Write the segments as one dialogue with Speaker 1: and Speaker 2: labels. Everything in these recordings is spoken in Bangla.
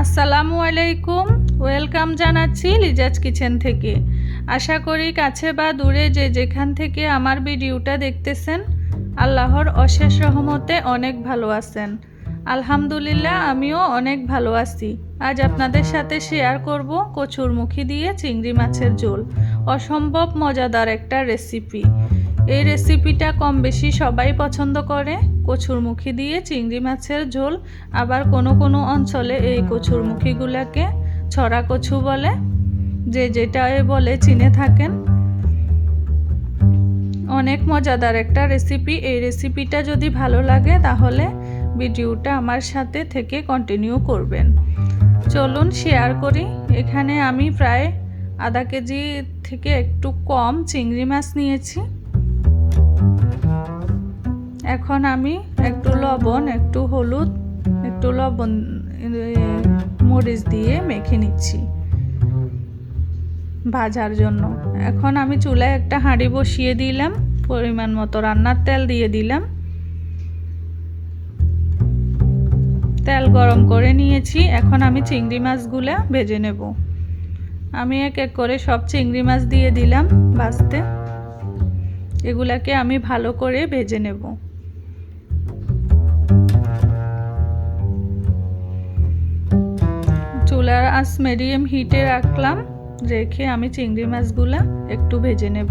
Speaker 1: আসসালামু আলাইকুম। ওয়েলকাম জানাচ্ছি লিজাজ কিচেন থেকে। আশা করি কাছে বা দূরে যে যেখান থেকে আমার ভিডিওটা দেখতেছেন, আল্লাহর অশেষ রহমতে অনেক ভালো আছেন। আলহামদুলিল্লাহ, আমিও অনেক ভালো আছি। আজ আপনাদের সাথে শেয়ার করব কচুরমুখী দিয়ে চিংড়ি মাছের ঝোল। অসম্ভব মজাদার একটা রেসিপি এই রেসিপিটা কম বেশি সবাই পছন্দ করে। কচুরমুখী দিয়ে চিংড়ি মাছের ঝোল, আবার কোনো কোনো অঞ্চলে এই কচুরমুখীগুলোকে ছড়া কচু বলে। যে যেটা বলে চিনে থাকেন। অনেক মজাদার একটা রেসিপি এই রেসিপিটা যদি ভালো লাগে তাহলে ভিডিওটা আমার সাথে থেকে কন্টিনিউ করবেন। চলুন শেয়ার করি। এখানে আমি প্রায় আধা কেজি থেকে একটু কম চিংড়ি মাছ নিয়েছি। এখন আমি একটু লবণ, একটু হলুদ, একটু লবণ মরিচ দিয়ে মেখে নিচ্ছি ভাজার জন্য। এখন আমি চুলায় একটা হাঁড়ি বসিয়ে দিলাম, পরিমাণ মতো রান্নার তেল দিয়ে দিলাম। তেল গরম করে নিয়েছি, এখন আমি চিংড়ি মাছগুলো ভেজে নেব। আমি এক এক করে সব চিংড়ি মাছ দিয়ে দিলাম ভাজতে। এগুলাকে আমি ভালো করে ভেজে নেব। চুলার আঁচ মিডিয়াম হিটে রাখলাম, রেখে আমি চিংড়ি মাছগুলা একটু ভেজে নেব।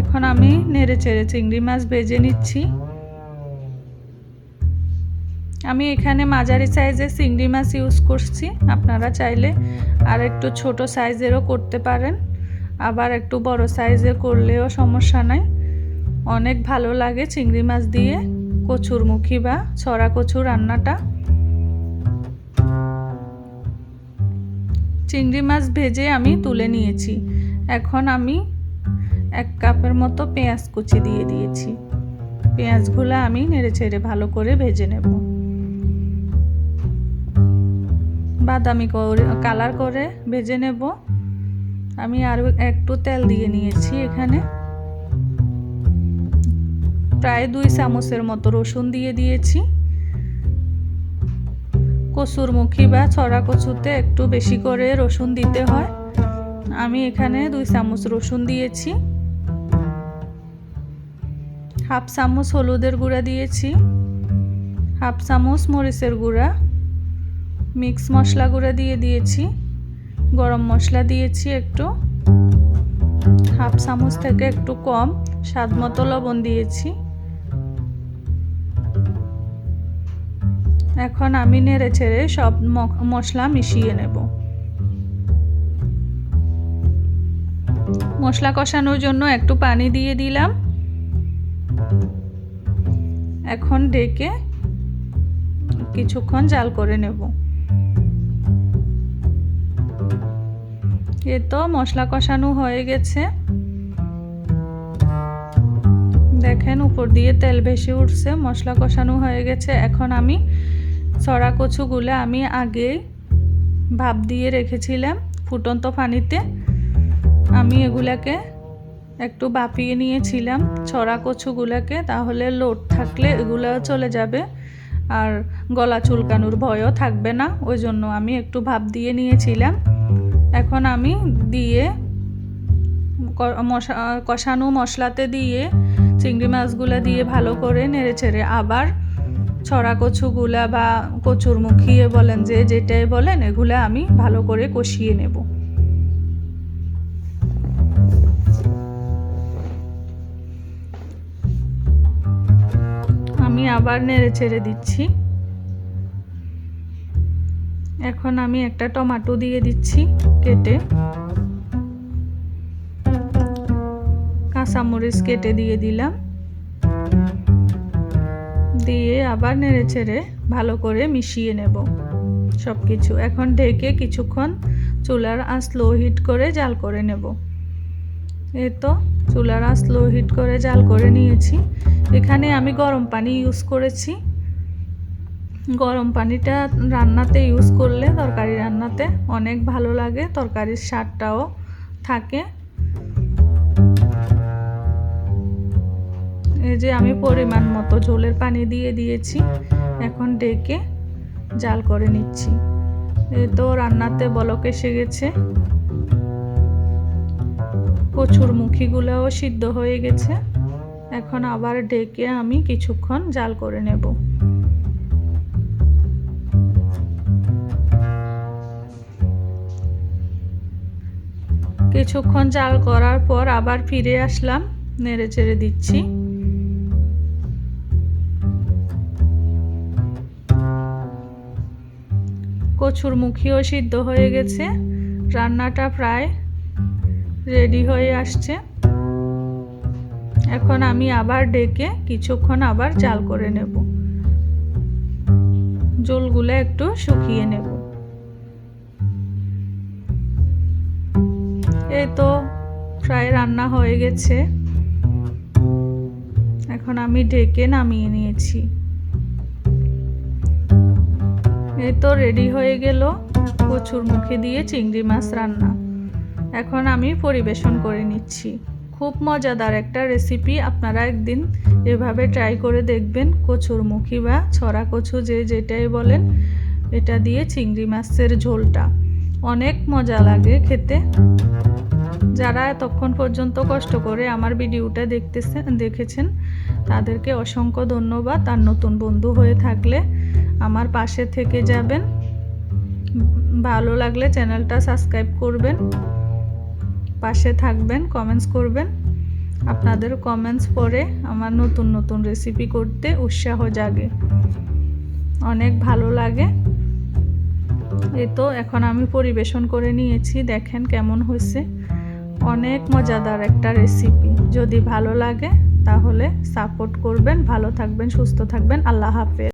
Speaker 1: এখন আমি নেড়ে চেড়ে চিংড়ি মাছ ভেজে নিচ্ছি। আমি এখানে মাঝারি সাইজের চিংড়ি মাছ ইউজ করছি, আপনারা চাইলে আর একটু ছোট সাইজেরও করতে পারেন, আবার একটু বড় সাইজের করলেও সমস্যা নাই। অনেক ভালো লাগে চিংড়ি মাছ দিয়ে। কচুরমুখী বা ছড়া কচু রান্নাটা। চিংড়ি মাছ ভেজে আমি তুলে নিয়েছি। এখন আমি এক কাপের মতো পেঁয়াজ কুচি দিয়ে দিয়েছি। পেঁয়াজগুলো আমি নেড়ে ছেড়ে ভালো করে ভেজে নেব। বাদামি করে, কালার করে ভেজে নেব। আমি আরও একটু তেল দিয়ে নিয়েছি এখানে। প্রায় দুই চামচের মতো রসুন দিয়ে দিয়েছি। কচুরমুখী বা ছড়া কচুতে একটু বেশি করে রসুন দিতে হয়। আমি এখানে দুই চামচ রসুন দিয়েছি। হাফ চামচ হলুদের গুঁড়া দিয়েছি। হাফ চামচ মরিচের গুঁড়া। মিক্স মশলা গুঁড়া দিয়ে দিয়েছি। গরম মশলা দিয়েছি একটু। হাফ চামচ থেকে একটু কম স্বাদ মতো লবণ দিয়েছি। এখন আমি নেড়ে ছেড়ে সব মশলা মিশিয়ে নেব। মশলা কষানোর জন্য একটু পানি দিয়ে দিলাম। এখন ডেকে কিছুক্ষণ জাল করে নেব। এ তো মশলা কষানো হয়ে গেছে। দেখেন উপর দিয়ে তেল বেশি উঠছে, মশলা কষানো হয়ে গেছে। এখন আমি ছড়া কচুগুলো আমি আগে ভাপ দিয়ে রেখেছিলাম ফুটন্ত পানিতে। আমি এগুলাকে একটু বাপিয়ে নিয়েছিলাম ছড়া কচুগুলোকে তাহলে লোড থাকলে এগুলো চলে যাবে আর গলা চুলকানোর ভয়ও থাকবে না, ওই জন্য আমি একটু ভাপ দিয়ে নিয়েছিলাম। এখন আমি দিয়ে মশা, কষানো মশলাতে দিয়ে চিংড়ি মাছগুলো দিয়ে ভালো করে নেড়ে ছেড়ে আবার ছড়া কচুগুলা বা কচুর মুখিয়ে বলেন, যে যেটাই বলেন, এগুলা আমি ভালো করে কষিয়ে নেব। আমি আবার নেড়ে ছেড়ে দিচ্ছি। এখন আমি একটা টমাটো দিয়ে দিচ্ছি কেটে। কাঁচামরিচ কেটে দিয়ে দিলাম। দিয়ে আবার নেড়ে ছেড়ে ভালো করে মিশিয়ে নেব সব কিছু এখন ঢেকে কিছুক্ষণ চুলার আঁচ লো হিট করে জাল করে নেব। এ তো, চুলার আঁচ লো হিট করে জাল করে নিয়েছি। এখানে আমি গরম পানি ইউজ করেছি। গরম পানিটা রান্নাতে ইউজ করলে তরকারি রান্নাতে অনেক ভালো লাগে, তরকারির স্বাদটাও থাকে। এই যে আমি পরিমাণ মতো ঝোলের পানি দিয়ে দিয়েছি। এখন ডেকে জাল করে নিচ্ছি। তো রান্নাতে বলক এসে গেছে। কচুর মুখিগুলোও সিদ্ধ হয়ে গেছে। এখন আবার ডেকে আমি কিছুক্ষণ জাল করে নেব। কিছুক্ষণ জাল করার পর আবার ফিরে আসলাম, নেড়ে চেড়ে দিচ্ছি। কচুর মুখিও সিদ্ধ হয়ে গেছে। রান্নাটা প্রায় রেডি হয়ে আসছে। এখন আমি আবার ডেকে কিছুক্ষণ আবার জাল করে নেব। জলগুলো একটু শুকিয়ে নেব। এই তো প্রায় রান্না হয়ে গেছে। এখন আমি ডেকে নামিয়ে নিয়েছি। এই তো রেডি হয়ে গেল কচুর মুখে দিয়ে চিংড়ি মাছ রান্না। এখন আমি পরিবেশন করে নিচ্ছি। খুব মজাদার একটা রেসিপি আপনারা একদিন এভাবে ট্রাই করে দেখবেন, কচুর মুখি বা ছড়া কচু যে যেটাই বলেন, এটা দিয়ে চিংড়ি মাছের ঝোলটা। অনেক মজা লাগে খেতে। যারা এতক্ষণ পর্যন্ত কষ্ট করে আমার ভিডিওটা দেখতেছেন দেখেছেন, তাদেরকে অসংখ্য ধন্যবাদ। আর নতুন বন্ধু হয়ে থাকলে আমার পাশে থেকে যাবেন। ভালো লাগলে চ্যানেলটা সাবস্ক্রাইব করবেন। পাশে থাকবেন কমেন্টস করবেন। আপনাদের কমেন্টস পড়ে আমার নতুন নতুন রেসিপি করতে উৎসাহ জাগে। অনেক ভালো লাগে। এই তো এখন আমি পরিবেশন করে নিয়েছি, দেখেন কেমন হয়েছে। অনেক মজাদার একটা রেসিপি যদি ভালো লাগে তাহলে সাপোর্ট করবেন, ভালো থাকবেন, সুস্থ থাকবেন। আল্লাহ হাফেজ।